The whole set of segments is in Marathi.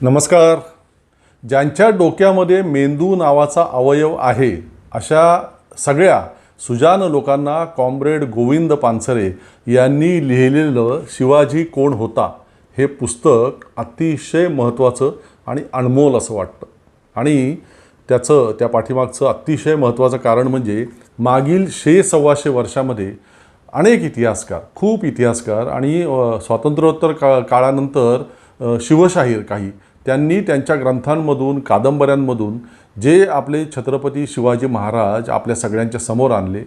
नमस्कार. ज्यांच्या डोक्यामध्ये मेंदू नावाचा अवयव आहे अशा सगळ्या सुजान लोकांना कॉम्रेड गोविंद पानसरे यांनी लिहिलेलं शिवाजी कोण होता हे पुस्तक अतिशय महत्त्वाचं आणि अनमोल असं वाटतं. आणि त्याचं त्या पाठीमागचं अतिशय महत्त्वाचं कारण म्हणजे मागील शे सव्वाशे वर्षामध्ये अनेक इतिहासकार खूप इतिहासकार आणि स्वातंत्र्योत्तर का काळानंतर शिवशाहीर काही त्यांनी त्यांच्या ग्रंथांमधून कादंबऱ्यांमधून जे आपले छत्रपती शिवाजी महाराज आपल्या सगळ्यांच्या समोर आणले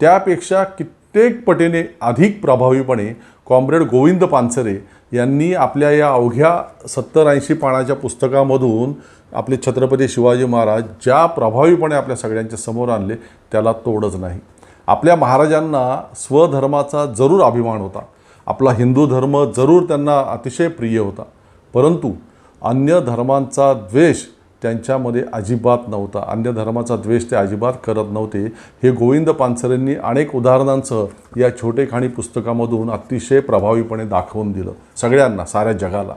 त्यापेक्षा कित्येक पटीने अधिक प्रभावीपणे कॉम्रेड गोविंद पानसरे यांनी आपल्या या अवघ्या सत्तर ऐंशी पानाच्या पुस्तकामधून आपले छत्रपती शिवाजी महाराज ज्या प्रभावीपणे आपल्या सगळ्यांच्या समोर आणले त्याला तोडच नाही. आपल्या महाराजांना स्वधर्माचा जरूर अभिमान होता. आपला हिंदू धर्म जरूर त्यांना अतिशय प्रिय होता. परंतु अन्य धर्मांचा द्वेष त्यांच्यामध्ये अजिबात नव्हता. अन्य धर्माचा द्वेष ते अजिबात करत नव्हते. हे गोविंद पानसरेंनी अनेक उदाहरणांसह या छोटेखाणी पुस्तकामधून अतिशय प्रभावीपणे दाखवून दिलं. सगळ्यांना साऱ्या जगाला.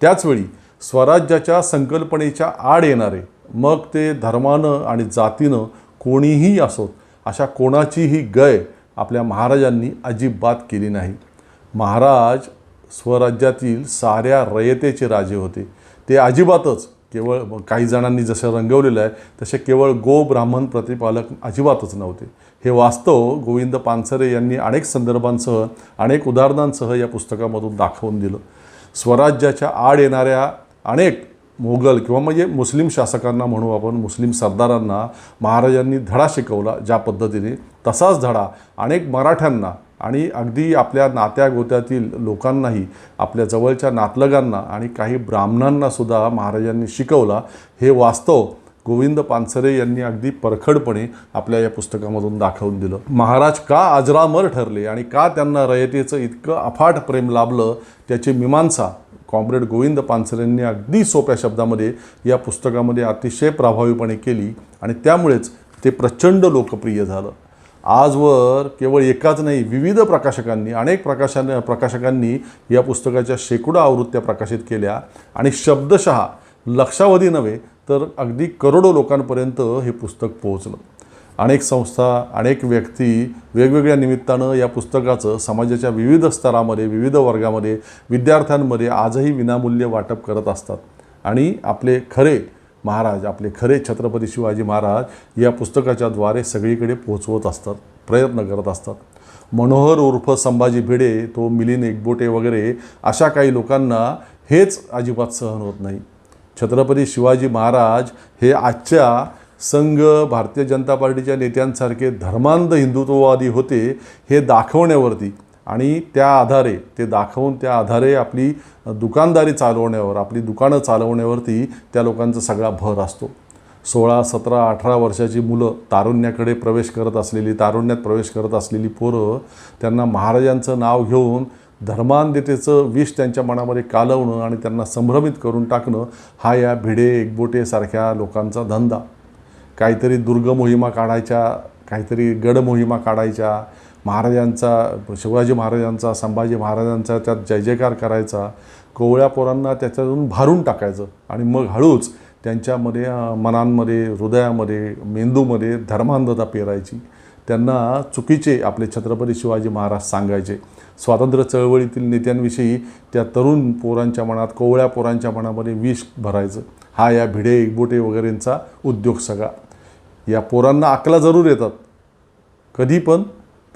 त्याचवेळी स्वराज्याच्या संकल्पनेच्या आड येणारे मग ते धर्मानं आणि जातीनं कोणीही असोत अशा कोणाचीही गय आपल्या महाराजांनी अजिबात केली नाही. महाराज स्वराज्यातील साऱ्या रयतेचे राजे होते. ते अजिबातच केवळ काही जणांनी जसं रंगवलेलं आहे तसे केवळ गो ब्राह्मण प्रतिपालक अजिबातच नव्हते. हे वास्तव गोविंद पानसरे यांनी अनेक संदर्भांसह अनेक उदाहरणांसह या पुस्तकामधून दाखवून दिलं. स्वराज्याच्या आड येणाऱ्या अनेक मोगल किंवा म्हणजे मुस्लिम शासकांना म्हणू आपण मुस्लिम सरदारांना महाराजांनी धडा शिकवला ज्या पद्धतीने तसाच धडा अनेक मराठ्यांना आणि अगदी आपल्या नात्या गोत्यातील लोकांनाही आपल्या जवळच्या नातलगांना आणि काही ब्राह्मणांनासुद्धा महाराजांनी शिकवला. हे वास्तव गोविंद पानसरे यांनी अगदी परखडपणे आपल्या या पुस्तकामधून दाखवून दिलं. महाराज का अजरामर ठरले आणि का त्यांना रयतेचं इतकं अफाट प्रेम लाभलं त्याची मीमांसा? कॉम्रेड गोविंद पानसरेंनी अगदी सोप्या शब्दामध्ये या पुस्तकामध्ये अतिशय प्रभावीपणे केली आणि त्यामुळेच ते प्रचंड लोकप्रिय झालं. आजवर केवळ एकाच नाही विविध प्रकाशकांनी अनेक प्रकाशाने प्रकाशकांनी या पुस्तकाच्या शेकडो आवृत्त्या प्रकाशित केल्या आणि शब्दशः लक्षावधी नव्हे तर अगदी करोडो लोकांपर्यंत हे पुस्तक पोहोचलं. अनेक संस्था अनेक व्यक्ती वेगवेगळ्या निमित्तानं या पुस्तकाचं समाजाच्या विविध स्तरामध्ये विविध वर्गामध्ये विद्यार्थ्यांमध्ये आजही विनामूल्य वाटप करत असतात. आणि आपले खरे महाराज आपले खरे छत्रपती शिवाजी महाराज या पुस्तकाच्याद्वारे सगळीकडे पोहोचवत असतात प्रयत्न करत असतात. मनोहर उर्फ संभाजी भिडे तो मिलिंद एकबोटे वगैरे अशा काही लोकांना हेच अजिबात सहन होत नाही. छत्रपती शिवाजी महाराज हे आजच्या संघ भारतीय जनता पार्टीच्या नेत्यांसारखे धर्मांध हिंदुत्ववादी होते हे दाखवण्यावरती आणि त्या आधारे ते दाखवून त्या आधारे आपली दुकानदारी चालवण्यावर आपली दुकानं चालवण्यावरती त्या लोकांचा सगळा भर असतो. सोळा सतरा अठरा वर्षाची मुलं तारुण्याकडे प्रवेश करत असलेली तारुण्यात प्रवेश करत असलेली पोरं त्यांना महाराजांचं नाव घेऊन धर्मांधतेचं विष त्यांच्या मनामध्ये कालवणं आणि त्यांना संभ्रमित करून टाकणं हा या भिडे एकबोटेसारख्या लोकांचा धंदा. काहीतरी दुर्ग मोहिमा काढायच्या काहीतरी गड मोहिमा काढायच्या महाराजांचा शिवाजी महाराजांचा संभाजी महाराजांचा त्यात जय जयकार करायचा कोवळ्या पोरांना त्याच्यातून भारून टाकायचं आणि मग हळूच त्यांच्यामध्ये मनांमध्ये हृदयामध्ये मेंदूमध्ये धर्मांधता पेरायची. त्यांना चुकीचे आपले छत्रपती शिवाजी महाराज सांगायचे. स्वातंत्र्य चळवळीतील नेत्यांविषयी त्या तरुण पोरांच्या मनात कोवळ्या पोरांच्या मनामध्ये विष भरायचं. हा या भिडे एकबोटे वगैरेंचा उद्योग सगळा. या पोरांना अकला जरूर येतात. कधी पण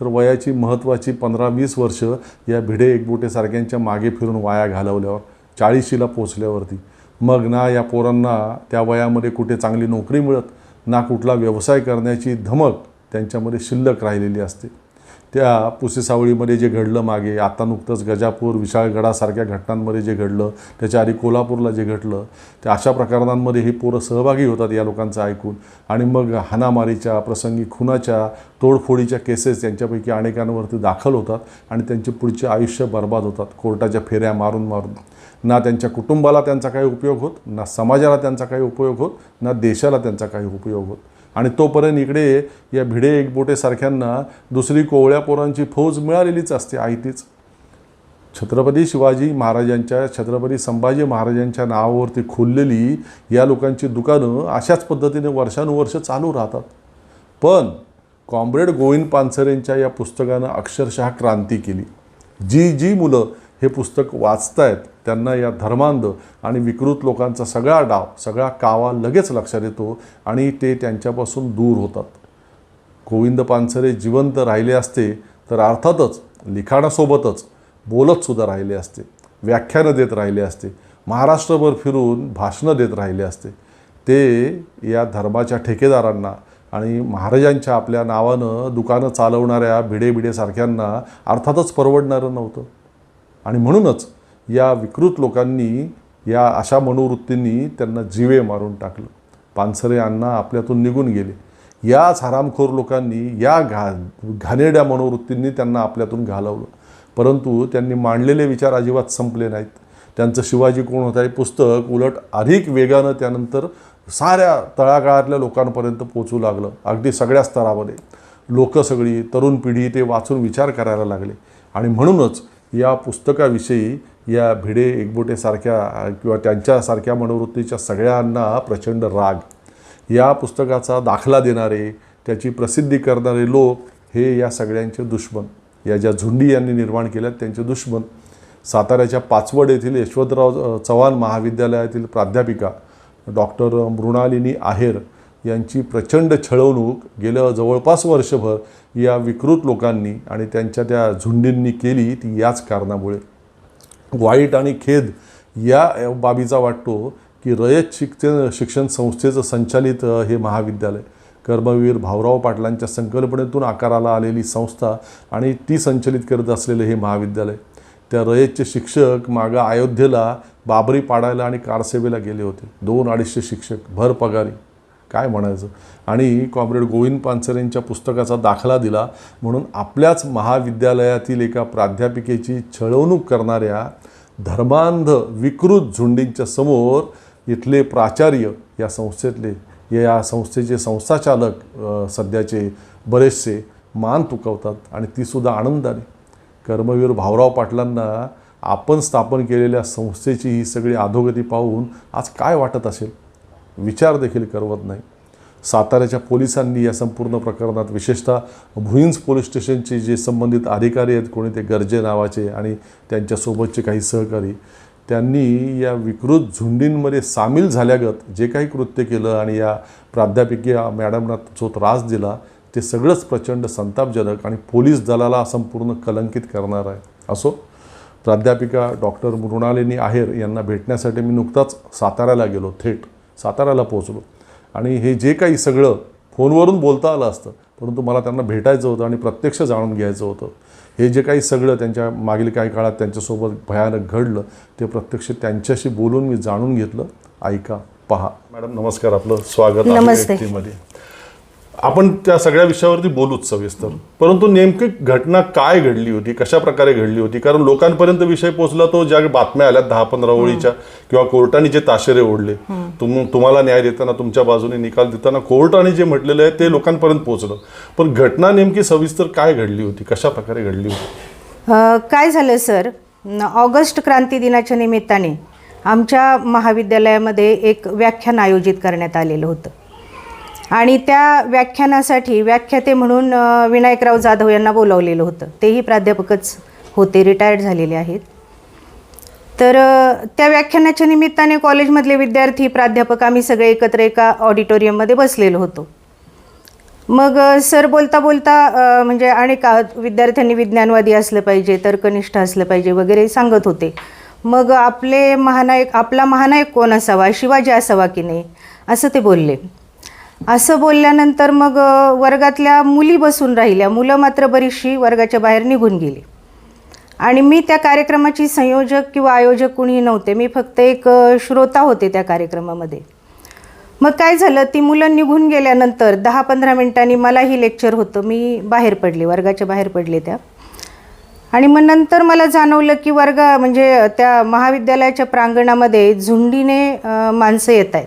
तर वयाची महत्त्वाची पंधरा वीस वर्ष या भिडे एकबोटेसारख्यांच्या मागे फिरून वाया घालवल्यावर चाळीशीला पोचल्यावरती. मग ना या पोरांना त्या वयामध्ये कुठे चांगली नोकरी मिळत ना कुठला व्यवसाय करण्याची धमक त्यांच्यामध्ये शिल्लक राहिलेली असते. त्या पुसेसावळीमध्ये जे घडलं मागे आता नुकतंच गजापूर विशाळगडासारख्या घटनांमध्ये जे घडलं त्याच्या आधी कोल्हापूरला जे घडलं त्या अशा प्रकरणांमध्ये ही पोरं सहभागी होतात या लोकांचं ऐकून. आणि मग हाणामारीच्या प्रसंगी खुनाच्या तोडफोडीच्या केसेस यांच्यापैकी अनेकांवरती दाखल होतात आणि त्यांचे पुढचे आयुष्य बर्बाद होतात कोर्टाच्या फेऱ्या मारून मारून. ना त्यांच्या कुटुंबाला त्यांचा काही उपयोग होत ना समाजाला त्यांचा काही उपयोग होत ना देशाला त्यांचा काही उपयोग होत. आणि तोपर्यंत इकडे या भिडे एकबोटेसारख्यांना दुसरी कोवळ्या पोरांची फौज मिळालेलीच असते आयतीच. छत्रपती शिवाजी महाराजांच्या छत्रपती संभाजी महाराजांच्या नावावरती खुललेली या लोकांची दुकानं अशाच पद्धतीने वर्षानुवर्ष चालू राहतात. पण कॉम्रेड गोविंद पानसरेंच्या या पुस्तकानं अक्षरशः क्रांती केली. जी जी मुलं हे पुस्तक वाचतायत त्यांना या धर्मांध आणि विकृत लोकांचा सगळा डाव सगळा कावा लगेच लक्षात येतो आणि ते त्यांच्यापासून दूर होतात. गोविंद पानसरे जिवंत राहिले असते तर अर्थातच लिखाणासोबतच बोलतसुद्धा राहिले असते व्याख्यानं देत राहिले असते महाराष्ट्रभर फिरून भाषणं देत राहिले असते. ते या धर्माच्या ठेकेदारांना आणि महाराजांच्या आपल्या नावानं दुकानं चालवणाऱ्या भिडे भिडेसारख्यांना अर्थातच परवडणारं नव्हतं. आणि म्हणूनच या विकृत लोकांनी या अशा मनोवृत्तींनी त्यांना जीवे मारून टाकलं. पानसरे अण्णा आपल्यातून निघून गेले. याच हरामखोर लोकांनी या घा घाणेरड्या मनोवृत्तींनी त्यांना आपल्यातून घालवलं. परंतु त्यांनी मांडलेले विचार अजिबात संपले नाहीत. त्यांचं शिवाजी कोण होता हे पुस्तक उलट अधिक वेगानं त्यानंतर साऱ्या तळागाळातल्या लोकांपर्यंत पोचू लागलं. अगदी सगळ्या स्तरामध्ये. लोकं सगळी तरुण पिढी ते वाचून विचार करायला लागले. आणि म्हणूनच या पुस्तकाविषयी या भिडे एकबोटेसारख्या किंवा त्यांच्यासारख्या मनोवृत्तीच्या सगळ्यांना प्रचंड राग. या पुस्तकाचा दाखला देणारे त्याची प्रसिद्धी करणारे लोक हे या सगळ्यांचे दुश्मन. या ज्या झुंडी यांनी निर्माण केल्यात त्यांचे दुश्मन. साताऱ्याच्या पाचवड येथील यशवंतराव चव्हाण महाविद्यालयातील प्राध्यापिका डॉक्टर मृणालिनी आहेर यांची प्रचंड छळवणूक गेलं जवळपास वर्षभर या विकृत लोकांनी आणि त्यांच्या त्या झुंडींनी केली ती याच कारणामुळे. वाईट आणि खेद या बाबीचा वाटतो की रयत शिक्षण शिक्षण संस्थेचं संचालित हे महाविद्यालय. कर्मवीर भाऊराव पाटलांच्या संकल्पनेतून आकाराला आलेली संस्था आणि ती संचलित करत असलेलं हे महाविद्यालय. त्या रयतचे शिक्षक मागं अयोध्येला बाबरी पाडायला आणि कारसेवेला गेले होते. दोन अडीचशे शिक्षक भर पगारी काय म्हणायचं? आणि कॉम्रेड गोविंद पानसरेंच्या पुस्तकाचा दाखला दिला म्हणून आपल्याच महाविद्यालयातील एका प्राध्यापिकेची छळवणूक करणाऱ्या धर्मांध विकृत झुंडींच्या समोर इथले प्राचार्य या संस्थेतले या संस्थेचे संस्थाचालक सध्याचे बरेचसे मान तुकवतात आणि तीसुद्धा आनंदाने. कर्मवीर भाऊराव पाटलांना आपण स्थापन केलेल्या संस्थेची ही सगळी अधोगती पाहून आज काय वाटत असेल? विचार देखील करवत नाही. साताऱ्याच्या पोलिसांनी या संपूर्ण प्रकरणात विशेषतः भुईंज पोलीस स्टेशनचे जे संबंधित अधिकारी आहेत कोणी ते गर्जे नावाचे आणि त्यांच्यासोबतचे काही सहकारी त्यांनी या विकृत झुंडींमध्ये सामील झाल्यागत जे काही कृत्य केलं आणि या प्राध्यापिका मॅडमना जो त्रास दिला ते सगळंच प्रचंड संतापजनक आणि पोलीस दलाला संपूर्ण कलंकित करणार आहे. असो प्राध्यापिका डॉक्टर मृणालिनी आहेर यांना भेटण्यासाठी मी नुकताच साताऱ्याला गेलो थेट. साताऱ्याला पोहोचलो. आणि हे जे काही सगळं फोनवरून बोलता आलं असतं परंतु मला त्यांना भेटायचं होतं आणि प्रत्यक्ष जाणून घ्यायचं होतं. हे जे काही सगळं त्यांच्या मागील काही काळात त्यांच्यासोबत भयानक घडलं ते प्रत्यक्ष त्यांच्याशी बोलून मी जाणून घेतलं. ऐका पहा. मॅडम नमस्कार. आपलं स्वागत आहे नमस्ते. आपण त्या सगळ्या विषयावरती बोलूच सविस्तर. परंतु नेमकी घटना काय घडली होती कशा प्रकारे घडली होती? कारण लोकांपर्यंत विषय पोहोचला तो ज्या बातम्या आल्या दहा पंधरा ओळीच्या किंवा कोर्टाने जे ताशेरे ओढले तुम तुम्हाला न्याय देताना तुमच्या बाजूने निकाल देताना कोर्टाने जे म्हटलेलं आहे ते लोकांपर्यंत पोहोचलं. पण घटना नेमकी सविस्तर काय घडली होती? कशा प्रकारे घडली होती? काय झालं सर? ऑगस्ट क्रांती दिनाच्या निमित्ताने आमच्या महाविद्यालयामध्ये एक व्याख्यान आयोजित करण्यात आलेलं होतं. आणि त्या व्याख्यानासाठी व्याख्याते म्हणून विनायकराव जाधव यांना बोलावलेलं होतं. तेही प्राध्यापकच होते रिटायर्ड झालेले आहेत. तर त्या व्याख्यानाच्या निमित्ताने कॉलेजमधले विद्यार्थी प्राध्यापक आम्ही सगळे एकत्र एका ऑडिटोरियममध्ये बसलेलो होतो. मग सर बोलता बोलता म्हणजे अनेक आ- विद्यार्थ्यांनी विज्ञानवादी असलं पाहिजे तर्कनिष्ठ असलं पाहिजे वगैरे सांगत होते. मग आपले महानायक आपला महानायक कोण असावा शिवाजी असावा की नाही असं ते बोलले. असं बोलल्यानंतर मग वर्गातल्या मुली बसून राहिल्या. मुलं मात्र बरीचशी वर्गाच्या बाहेर निघून गेली. आणि मी त्या कार्यक्रमाची संयोजक किंवा आयोजक कुणीही नव्हते. मी फक्त एक श्रोता होते त्या कार्यक्रमामध्ये. मग काय झालं? ती मुलं निघून गेल्यानंतर दहा पंधरा मिनिटांनी मलाही लेक्चर होतं. मी बाहेर पडले वर्गाच्या बाहेर पडले त्या. आणि मग नंतर मला जाणवलं की वर्ग म्हणजे त्या महाविद्यालयाच्या प्रांगणामध्ये झुंडीने माणसं येत आहेत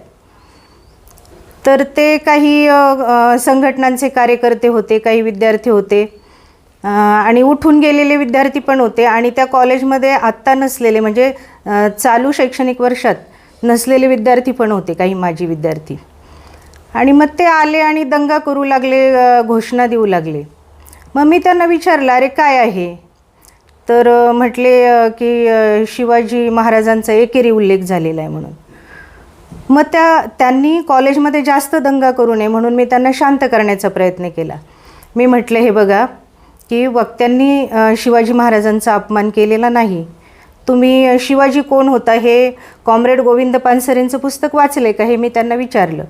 तर ते काही संघटनांचे कार्यकर्ते होते काही विद्यार्थी होते. आणि उठून गेलेले विद्यार्थी पण होते आणि त्या कॉलेजमध्ये आत्ता नसलेले म्हणजे चालू शैक्षणिक वर्षात नसलेले विद्यार्थी पण होते काही माजी विद्यार्थी. आणि मग ते आले आणि दंगा करू लागले घोषणा देऊ लागले. मग मी त्यांना विचारलं अरे काय आहे? तर म्हटले की शिवाजी महाराजांचा एकेरी उल्लेख झालेला आहे म्हणून. मग त्या त्यांनी कॉलेजमध्ये जास्त दंगा करू नये म्हणून मी त्यांना शांत करण्याचा प्रयत्न केला. मी म्हटलं हे बघा की वक्त्यांनी शिवाजी महाराजांचा अपमान केलेला नाही. तुम्ही शिवाजी कोण होता हे कॉम्रेड गोविंद पानसरेंचं पुस्तक वाचले का हे मी त्यांना विचारलं.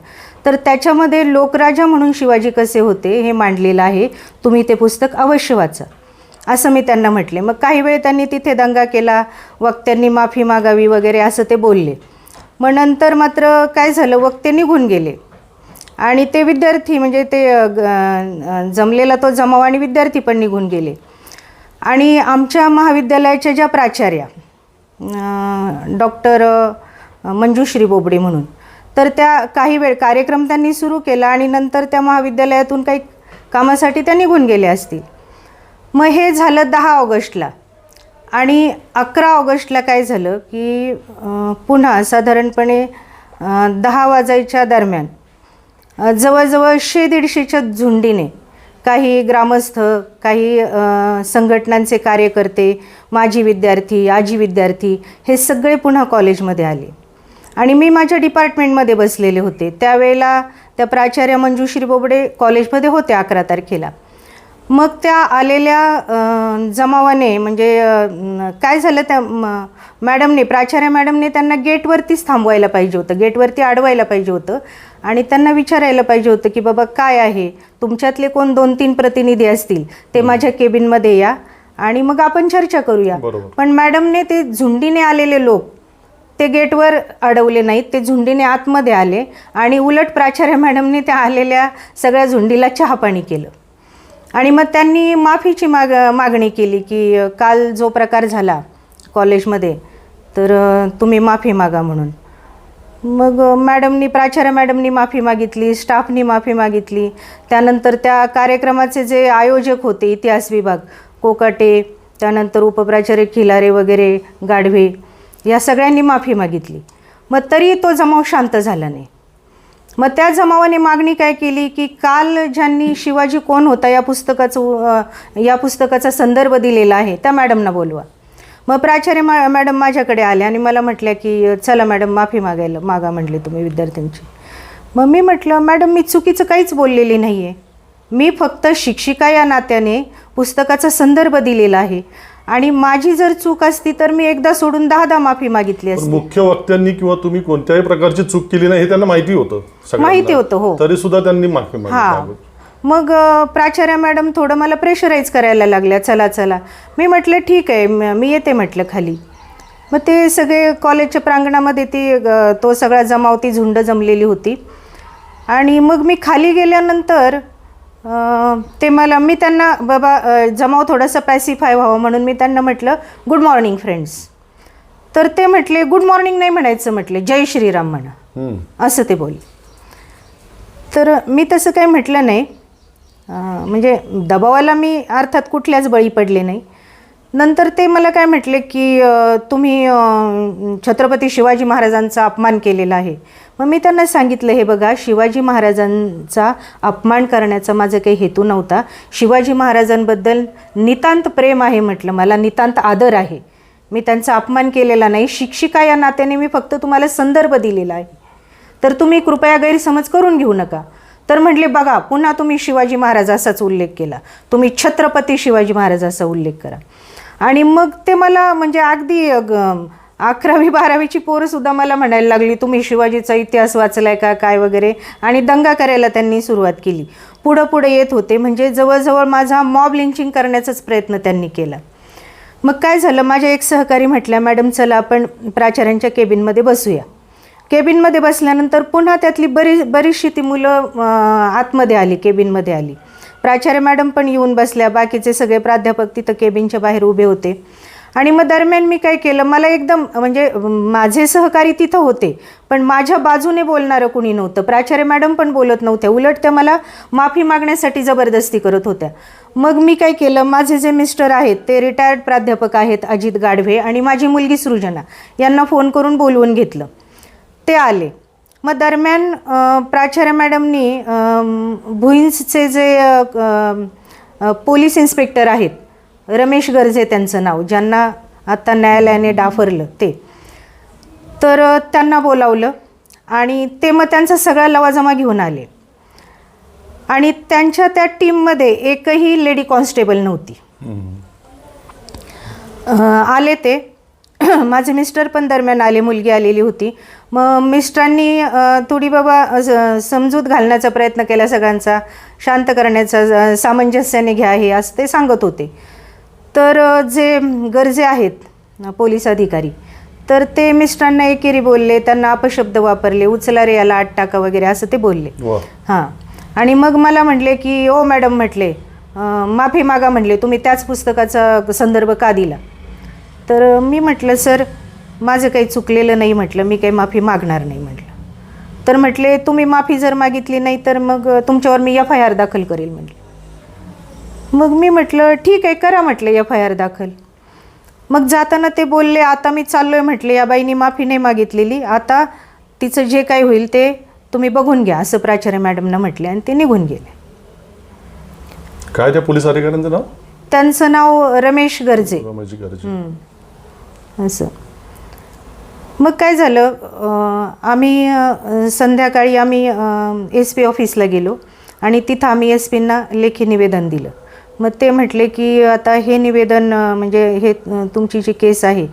तर त्याच्यामध्ये लोकराजा म्हणून शिवाजी कसे होते हे मांडलेलं आहे तुम्ही ते पुस्तक अवश्य वाचा. असं मी त्यांना म्हटले. मग काही वेळ त्यांनी तिथे दंगा केला वक्त्यांनी माफी मागावी वगैरे असं ते बोलले. मग नंतर मात्र काय झालं वक्ते निघून गेले. आणि ते विद्यार्थी म्हणजे ते ग- जमलेला तो जमाव आणि विद्यार्थी पण निघून गेले. आणि आमच्या महाविद्यालयाच्या ज्या प्राचार्या डॉक्टर मंजुश्री बोबडे म्हणून तर त्या काही वेळ कार्यक्रम त्यांनी सुरू केला आणि नंतर त्या महाविद्यालयातून काही कामासाठी त्या निघून गेल्या असतील. मग हे झालं दहा ऑगस्टला. आणि अकरा ऑगस्टला काय झालं की पुन्हा साधारणपणे दहा वाजायच्या दरम्यान जवळजवळ शे दीडशेच्या झुंडीने काही ग्रामस्थ काही संघटनांचे कार्यकर्ते माजी विद्यार्थी आजी विद्यार्थी हे सगळे पुन्हा कॉलेजमध्ये आले. आणि मी माझ्या डिपार्टमेंटमध्ये बसलेले होते. त्यावेळेला त्या प्राचार्य मंजुश्री बोबडे कॉलेजमध्ये होते अकरा तारखेला. मग त्या आलेल्या जमावाने म्हणजे काय झालं त्या मॅडमने प्राचार्य मॅडमने त्यांना गेटवरतीच थांबवायला पाहिजे होतं. गेटवरती अडवायला पाहिजे होतं. आणि त्यांना विचारायला पाहिजे होतं की बाबा काय आहे? तुमच्यातले कोण दोन तीन प्रतिनिधी असतील? ते माझ्या केबिनमध्ये या आणि मग आपण चर्चा करूया. पण मॅडमने ते झुंडीने आलेले लोक ते गेटवर अडवले नाहीत. ते झुंडीने आतमध्ये आले आणि उलट प्राचार्य मॅडमने त्या आलेल्या सगळ्या झुंडीला चहापाणी केलं. आणि मग त्यांनी माफीची माग मागणी केली की काल जो प्रकार झाला कॉलेजमध्ये तर तुम्ही माफी मागा म्हणून. मग मॅडमनी प्राचार्य मॅडमनी माफी मागितली स्टाफनी माफी मागितली. त्यानंतर त्या कार्यक्रमाचे जे आयोजक होते इतिहास विभाग कोकाटे त्यानंतर उपप्राचार्य खिलारे वगैरे गाढवे या सगळ्यांनी माफी मागितली. मग तरी तो जमाव शांत झाला नाही. मग त्या जमावाने मागणी काय केली की काल ज्यांनी शिवाजी कोण होता या पुस्तकाचं या पुस्तकाचा संदर्भ दिलेला आहे त्या मॅडमना बोलवा. मग प्राचार्य मा मॅडम माझ्याकडे आल्या आणि मला म्हटल्या की चला मॅडम माफी मागायला मागा म्हटले तुम्ही विद्यार्थ्यांची. मग मी म्हटलं मॅडम मी चुकीचं काहीच बोललेली नाही आहे मी फक्त शिक्षिका या नात्याने पुस्तकाचा संदर्भ दिलेला आहे. आणि माझी जर चूक असती तर मी एकदा सोडून दहादा माफी मागितली पण असती. मुख्य वक्त्यांनी किंवा तुम्ही कोणत्याही प्रकारची चूक केली नाही हे त्यांना माहिती होतं सगळ्यांना. माहिती होतं, हो. तरी सुद्धा त्यांनी माफी हां. मागितली मग अ, प्राचार्य मॅडम थोडं मला प्रेशराईज करायला लागल्या. चला चला. मी म्हटलं ठीक आहे म- मी येते म्हटलं खाली. मग ते सगळे कॉलेजच्या प्रांगणामध्ये ती अ, तो सगळा जमाव ती झुंड जमलेली होती. आणि मग मी खाली गेल्यानंतर ते मला मी त्यांना बाबा जमाव थोडासा पॅसिफाय व्हावं म्हणून मी त्यांना म्हटलं गुड मॉर्निंग फ्रेंड्स तर ते म्हटले गुड मॉर्निंग नाही म्हणायचं म्हटले जय श्रीराम म्हणा. असं ते बोलले. तर मी तसं काही म्हटलं नाही. म्हणजे दबावाला मी अर्थात कुठल्याच बळी पडले नाही. नंतर ते मला काय म्हटले की तुम्ही छत्रपती शिवाजी महाराजांचा अपमान केलेला आहे. मग मी त्यांना सांगितलं हे बघा शिवाजी महाराजांचा अपमान करण्याचा माझा काही हेतू नव्हता. शिवाजी महाराजांबद्दल नितांत प्रेम आहे म्हटलं. मला नितांत आदर आहे. मी त्यांचा अपमान केलेला नाही. शिक्षिका या नात्याने मी फक्त तुम्हाला संदर्भ दिलेला आहे. तर तुम्ही कृपया गैरसमज करून घेऊ नका. तर म्हटले बघा पुन्हा तुम्ही शिवाजी महाराज असाच उल्लेख केला. तुम्ही छत्रपती शिवाजी महाराज असा उल्लेख करा. आणि मग ते मला म्हणजे अगदी अकरावी बारावीची पोरंसुद्धा मला म्हणायला लागली तुम्ही शिवाजीचा इतिहास वाचलाय का काय वगैरे? आणि दंगा करायला त्यांनी सुरुवात केली. पुढं पुढं येत होते म्हणजे जवळजवळ माझा मॉब लिंचिंग करण्याचाच प्रयत्न त्यांनी केला. मग काय झालं माझ्या एक सहकारी म्हटल्या मॅडम चला आपण प्राचार्यांच्या केबिनमध्ये बसूया. केबिनमध्ये बसल्यानंतर पुन्हा त्यातली बरी बरीचशी ती मुलं आतमध्ये आली केबिनमध्ये आली. प्राचार्य मॅडम पण येऊन बसल्या. बाकीचे सगळे प्राध्यापक तिथं केबिनच्या बाहेर उभे होते. आणि मग दरम्यान मी काय केलं मला एकदम म्हणजे माझे सहकारी तिथं होते पण माझ्या बाजूने बोलणारं कुणी नव्हतं. प्राचार्य मॅडम पण बोलत नव्हत्या. उलट त्या मला माफी मागण्यासाठी जबरदस्ती करत होत्या. मग मी काय केलं माझे जे मिस्टर आहेत ते रिटायर्ड प्राध्यापक आहेत अजित गाढवे आणि माझी मुलगी सृजना यांना फोन करून बोलवून घेतलं. ते आले. मग दरम्यान प्राचार्य मॅडमनी अम, भुईंसचे जे पोलीस इन्स्पेक्टर आहेत रमेश गर्जे त्यांचं नाव ज्यांना आत्ता न्यायालयाने डाफरलं ते तर त्यांना बोलावलं आणि ते मग त्यांचा सगळा लवाजमा घेऊन आले. आणि त्यांच्या त्या टीममध्ये एकही लेडी कॉन्स्टेबल नव्हती. आले ते. माझे मिस्टर पण दरम्यान आले मुलगी आलेली होती. मग मिस्टरांनी थोडी बाबा समजूत घालण्याचा प्रयत्न केला सगळ्यांचा. शांत करण्याचा सामंजस्याने घ्या हे असं ते सांगत होते. तर जे गरजे आहेत पोलीस अधिकारी तर ते मिस्टरांना एकेरी बोलले त्यांना अपशब्द वापरले उचला रे याला आठ टाका वगैरे असं ते बोलले. हां. आणि मग मला म्हटले की ओ मॅडम म्हटले माफी मागा म्हटले तुम्ही त्याच पुस्तकाचा संदर्भ का दिला? तर मी म्हटलं सर माझं काही चुकलेलं नाही म्हटलं. मी काही माफी मागणार नाही म्हटलं. तर म्हटले तुम्ही माफी जर मागितली नाही तर मग तुमच्यावर मी एफ आय आर दाखल करेल म्हटले. मग मी म्हटलं ठीक आहे करा म्हटलं एफ आय आर दाखल. मग जाताना ते बोलले आता मी चाललो आहे म्हटले या बाईनी माफी नाही मागितलेली. आता तिचं जे काही होईल ते तुम्ही बघून घ्या असं प्राचार्य मॅडमनं म्हटले आणि ते निघून गेले. काय त्या पोलीस अधिकाऱ्यांचं नाव? त्यांचं नाव रमेश गर्जे. रमेशजी गरजे. असं. मग काय झालं? आम्ही संध्याकाळी आम्ही एस पी ऑफिसला गेलो आणि तिथं आम्ही एस पींना लेखी निवेदन दिलं. मग ते म्हटले की आता हे निवेदन म्हणजे हे तुमची जी केस आहे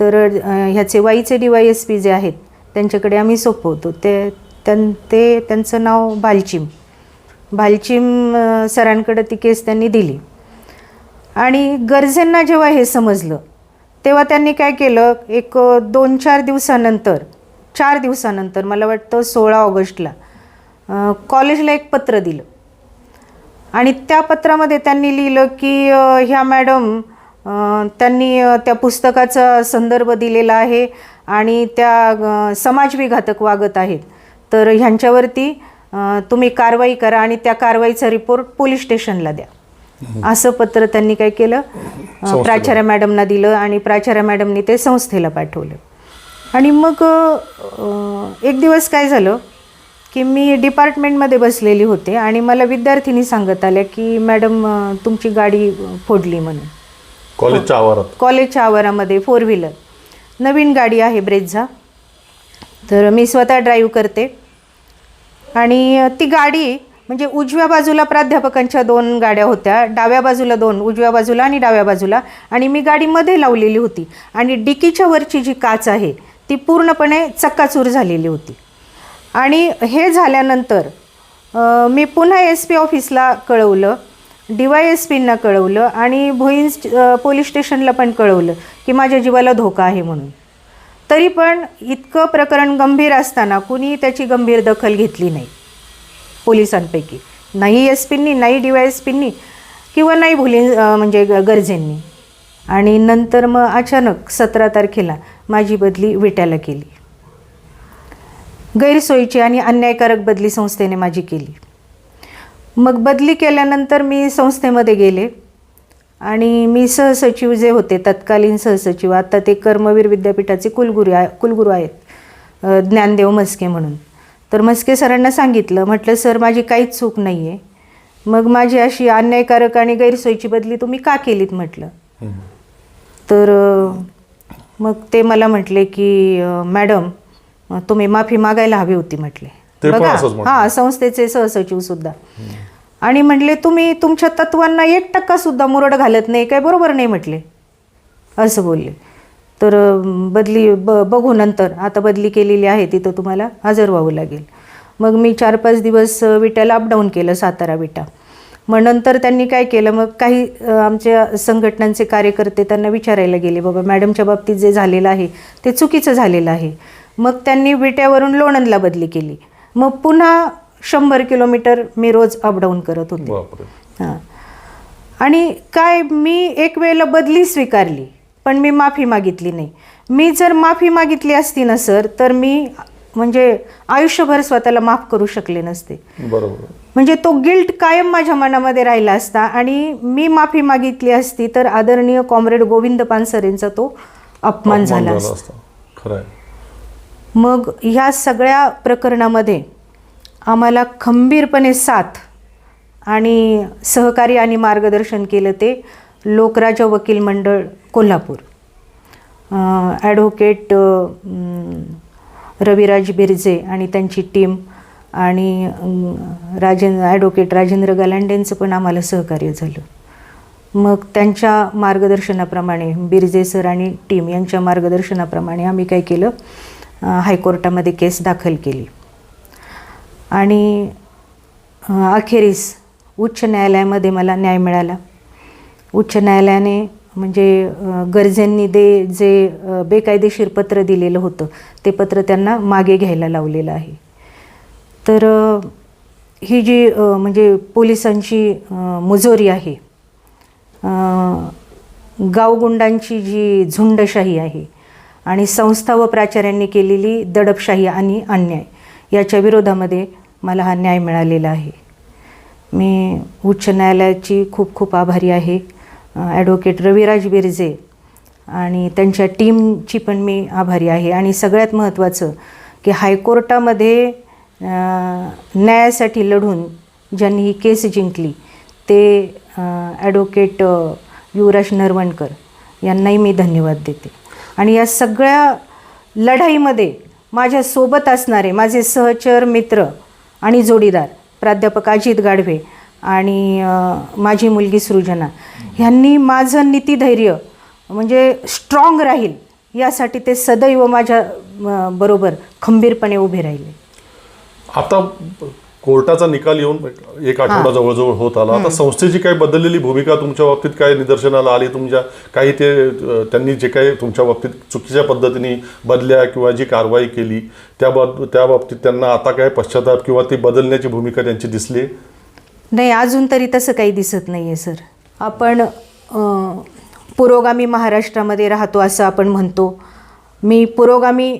तर ह्याचे वाईचे डी वाय एस पी जे आहेत त्यांच्याकडे आम्ही सोपवतो. ते त्यां ते त्यांचं नाव भालचिम भालचिम सरांकडं ती केस त्यांनी दिली. आणि गरजेंना जेव्हा हे समजलं तेव्हा त्यांनी काय केलं? एक दोन चार दिवसानंतर चार दिवसानंतर मला वाटतं सोळा ऑगस्टला कॉलेजला एक पत्र दिलं. आणि त्या पत्रामध्ये त्यांनी लिहिलं की ह्या मॅडम त्यांनी त्या पुस्तकाचा संदर्भ दिलेला आहे आणि त्या समाजविघातक वागत आहेत. तर ह्यांच्यावरती तुम्ही कारवाई करा आणि त्या कारवाईचा रिपोर्ट पोलीस स्टेशनला द्या. असं पत्र त्यांनी काय केलं? प्राचार्य मॅडमना दिलं आणि प्राचार्य मॅडमनी ते संस्थेला पाठवलं. आणि मग एक दिवस काय झालं की मी डिपार्टमेंटमध्ये बसलेली होते आणि मला विद्यार्थिनी सांगत आल्या की मॅडम तुमची गाडी फोडली म्हणून. कॉलेजच्या आवारात. कॉलेजच्या आवारामध्ये फोर व्हीलर. नवीन गाडी आहे ब्रेझा तर मी स्वतः ड्राईव्ह करते. आणि ती गाडी म्हणजे उजव्या बाजूला प्राध्यापकांच्या दोन गाड्या होत्या डाव्या बाजूला दोन उजव्या बाजूला आणि डाव्या बाजूला. आणि मी गाडीमध्ये लावलेली होती. आणि डिकीच्या वरची जी काच आहे ती पूर्णपणे चक्काचूर झालेली होती. आणि हे झाल्यानंतर मी पुन्हा एस पी ऑफिसला कळवलं डी वाय एस पींना कळवलं आणि भोईन्स पोलीस स्टेशनला पण कळवलं की माझ्या जीवाला धोका आहे म्हणून. तरी पण इतकं प्रकरण गंभीर असताना कुणी त्याची गंभीर दखल घेतली नाही. पोलिसांपैकी. नाही एस पींनी नाही डी वाय एस पींनी किंवा नाही भुली म्हणजे ग- गरजेंनी. आणि नंतर मग अचानक सतरा तारखेला माझी बदली विट्याला केली. गैरसोयीची आणि अन्यायकारक बदली संस्थेने माझी केली. मग बदली केल्यानंतर मी संस्थेमध्ये गेले आणि मी सहसचिव जे होते तत्कालीन सहसचिव आता ते कर्मवीर विद्यापीठाचे कुलगुरू आहे कुलगुरू आहेत ज्ञानदेव म्हस्के म्हणून. तर म्हस्के सरांना सांगितलं म्हटलं सर माझी काहीच चूक नाही आहे मग माझी अशी अन्यायकारक आणि गैरसोयीची बदली तुम्ही का केलीत? म्हटलं. तर मग ते मला म्हटले की मॅडम तुम्ही माफी मागायला हवी होती म्हटले. म्हटले. हां संस्थेचे सहसचिव सुद्धा. आणि म्हटले तुम्ही तुमच्या तत्वांना एक टक्का सुद्धा मुरड घालत नाही काय बरोबर नाही? म्हटले. असं बोलले. तर बदली ब बघू नंतर. आता बदली केलेली आहे तिथं तुम्हाला हजर व्हावं लागेल. मग मी चार पाच दिवस विट्याला अपडाऊन केलं सातारा विटा. मग नंतर त्यांनी काय केलं? मग काही आमच्या संघटनांचे कार्यकर्ते त्यांना विचारायला गेले बाबा मॅडमच्या बाबतीत जे झालेलं आहे ते चुकीचं झालेलं आहे. मग त्यांनी विट्यावरून लोणंदला बदली केली. मग पुन्हा शंभर किलोमीटर मी रोज अपडाऊन करत होते. हां. आणि काय मी एक वेळेला बदली स्वीकारली. पण मी माफी मागितली नाही. मी जर माफी मागितली असती ना सर तर मी म्हणजे आयुष्यभर स्वतःला माफ करू शकले नसते. बरोबर. म्हणजे तो गिल्ट कायम माझ्या मनामध्ये राहिला असता आणि मी माफी मागितली असती तर आदरणीय कॉम्रेड गोविंद पानसरेंचा तो अपमान झाला असता. खरं मग ह्या सगळ्या प्रकरणामध्ये आम्हाला खंबीरपणे साथ आणि सहकार्य आणि मार्गदर्शन केलं ते लोकराजा वकील मंडळ कोल्हापूर. ॲडव्होकेट रविराज बिरजे आणि त्यांची टीम आणि अं, राजेंद्र ॲडव्होकेट राजेंद्र गलांडेंचं पण आम्हाला सहकार्य झालं. मग त्यांच्या मार्गदर्शनाप्रमाणे बिरजे सर आणि टीम यांच्या मार्गदर्शनाप्रमाणे आम्ही काय केलं? हायकोर्टामध्ये केस दाखल केली. आणि अखेरीस उच्च न्यायालयामध्ये मला न्याय मिळाला. उच्च न्यायालयाने म्हणजे गरजेंनी दे जे बेकायदेशीर पत्र दिलेलं होतं ते पत्र त्यांना मागे घ्यायला लावलेलं आहे. तर ही जी म्हणजे पोलिसांची मुजोरी आहे गावगुंडांची जी झुंडशाही आहे आणि संस्था व प्राचार्यांनी केलेली दडपशाही आणि अन्याय याच्या विरोधामध्ये मला हा न्याय मिळालेला आहे. मी उच्च न्यायालयाची खूप खूप आभारी आहे. ॲडव्होकेट रविराज बिरजे आणि त्यांच्या टीमची पण मी आभारी आहे. आणि सगळ्यात महत्त्वाचं की हायकोर्टामध्ये न्यायासाठी लढून ज्यांनी ही केस जिंकली ते ॲडव्होकेट युवराज नरवणकर यांनाही मी धन्यवाद देते. आणि या सगळ्या लढाईमध्ये माझ्यासोबत असणारे माझे सहचर मित्र आणि जोडीदार प्राध्यापक अजित गाढवे आणि माझी मुलगी सृजना. ह्यांनी माझं नीतिधैर्य म्हणजे स्ट्रॉंग राहील यासाठी ते सदैव माझ्या बरोबर खंबीरपणे उभे राहिले. आता कोर्टाचा निकाल येऊन एक आठवडा जवळजवळ होत आला. आता संस्थेची काही बदललेली भूमिका तुमच्या बाबतीत काय निदर्शनाला आली? तुमच्या काही ते त्यांनी जे काही तुमच्या बाबतीत चुकीच्या पद्धतीने बदल्या किंवा जी कारवाई केली त्या बाब त्या बाबतीत त्यांना आता काय पश्चाताप किंवा ती बदलण्याची भूमिका त्यांची दिसली नाही अजून तरी तसं काही दिसत नाही आहे सर. आपण पुरोगामी महाराष्ट्रामध्ये राहतो असं आपण म्हणतो. मी पुरोगामी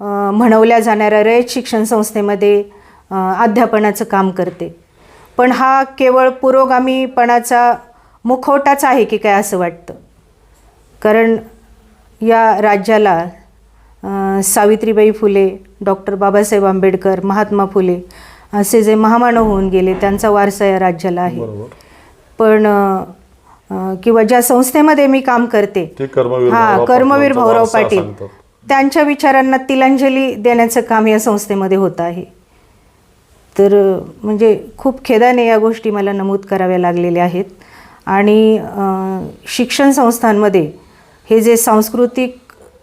म्हणवल्या जाणाऱ्या रयत शिक्षण संस्थेमध्ये अध्यापनाचं काम करते. पण हा केवळ पुरोगामीपणाचा मुखवटाच आहे की काय असं वाटतं? कारण या राज्याला सावित्रीबाई फुले डॉक्टर बाबासाहेब आंबेडकर महात्मा फुले असे जे महामानव होऊन गेले त्यांचा वारसा या राज्याला आहे. पण किंवा ज्या संस्थेमध्ये मी काम करते हा कर्मवीर भाऊराव पाटील. त्यांच्या विचारांना तिलांजली देण्याचं काम या संस्थेमध्ये होत आहे. तर म्हणजे खूप खेदाने या गोष्टी मला नमूद कराव्या लागलेल्या आहेत. आणि शिक्षण संस्थांमध्ये हे जे सांस्कृतिक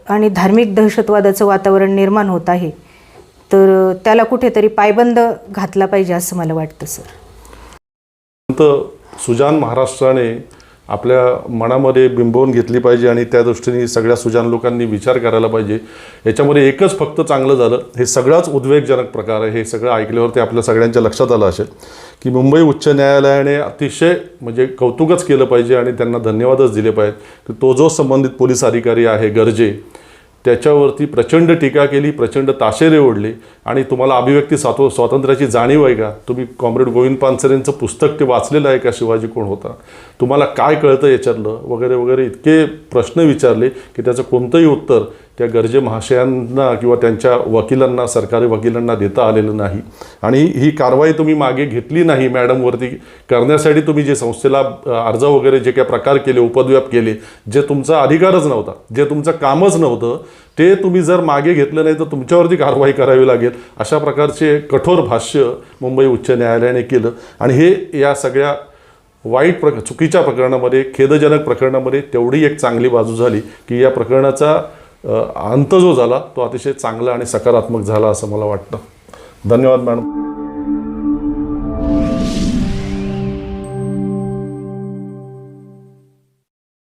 आणि धार्मिक दहशतवादाचं वातावरण निर्माण होत आहे तर त्याला कुठेतरी पायबंद घातला पाहिजे असं मला वाटतं सर. सुजान महाराष्ट्राने आपल्या मनामध्ये बिंबवून घेतली पाहिजे आणि त्या दृष्टीने सगळ्या सुजान लोकांनी विचार करायला पाहिजे. याच्यामध्ये एकच फक्त चांगलं झालं हे सगळाच उद्वेगजनक प्रकार आहे हे सगळं ऐकल्यावरती आपल्या सगळ्यांच्या लक्षात आलं असेल की मुंबई उच्च न्यायालयाने अतिशय म्हणजे कौतुकच केलं पाहिजे आणि त्यांना धन्यवादच दिले पाहिजेत की तो जो संबंधित पोलीस अधिकारी आहे गरजे त्याच्यावरती प्रचंड टीका केली प्रचंड ताशेरे ओढले. आणि तुम्हाला अभिव्यक्ती स्वातो स्वातंत्र्याची जाणीव आहे का? तुम्ही कॉम्रेड गोविंद पानसरेंचं पुस्तक ते वाचलेलं आहे का? शिवाजी कोण होता? तुम्हाला काय कळतं याच्यातलं? वगैरे वगैरे इतके प्रश्न विचारले की त्याचं कोणतंही उत्तर त्या गरजे महाशयांना किंवा त्यांच्या वकिलांना सरकारी वकिलांना देता आलेलं नाही. आणि ही कारवाई तुम्ही मागे घेतली नाही मॅडमवरती करण्यासाठी. तुम्ही जे संस्थेला अर्ज वगैरे जे काही प्रकार केले उपद्व्याप केले जे तुमचा अधिकारच नव्हता जे तुमचं कामच नव्हतं ते तुम्ही जर मागे घेतलं नाही तर तुमच्यावरती कारवाई करावी लागेल. अशा प्रकारचे कठोर भाष्य मुंबई उच्च न्यायालयाने केलं. आणि हे या सगळ्या वाईट प्रक चुकीच्या प्रकरणामध्ये खेदजनक प्रकरणामध्ये तेवढी एक चांगली बाजू झाली की या प्रकरणाचा अंत जो झाला तो अतिशय चांगला आणि सकारात्मक झाला असं मला वाटतं. धन्यवाद मॅडम.